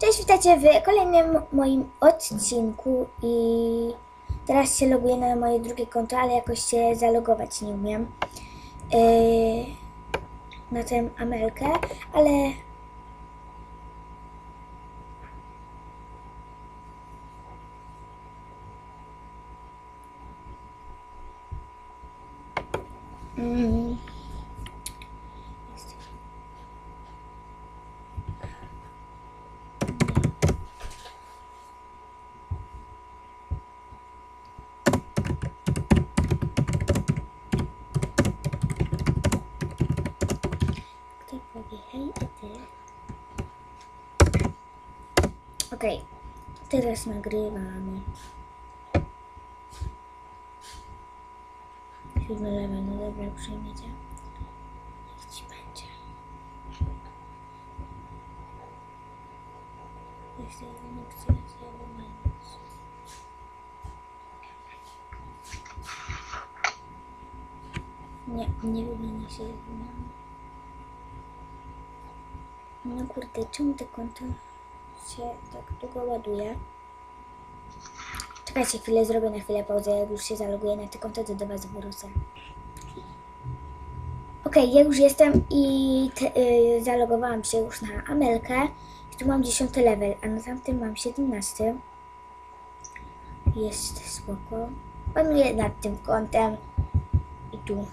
Cześć, witajcie w kolejnym moim odcinku i teraz się loguję na moje drugie konto, ale jakoś się zalogować nie umiem. Yy, na tę Amelkę, ale mm, hej, ty? Okej, teraz nagrywamy. Siódmy level, no dobra, przyjmiecie. Niech ci będzie. Jeszcze nie chcę zauważyć. Nie, nie wymieni się zmian. No kurde, czemu to konto się tak długo ładuje? Czekajcie chwilę, zrobię na chwilę pauzę, jak już się zaloguję na to konto, to do was wrócę. Okej, ja już jestem i te, y, zalogowałam się już na Amelkę. I tu mam 10 level, a na tamtym mam 17. Jest spoko. Panuję nad tym kontem. I tu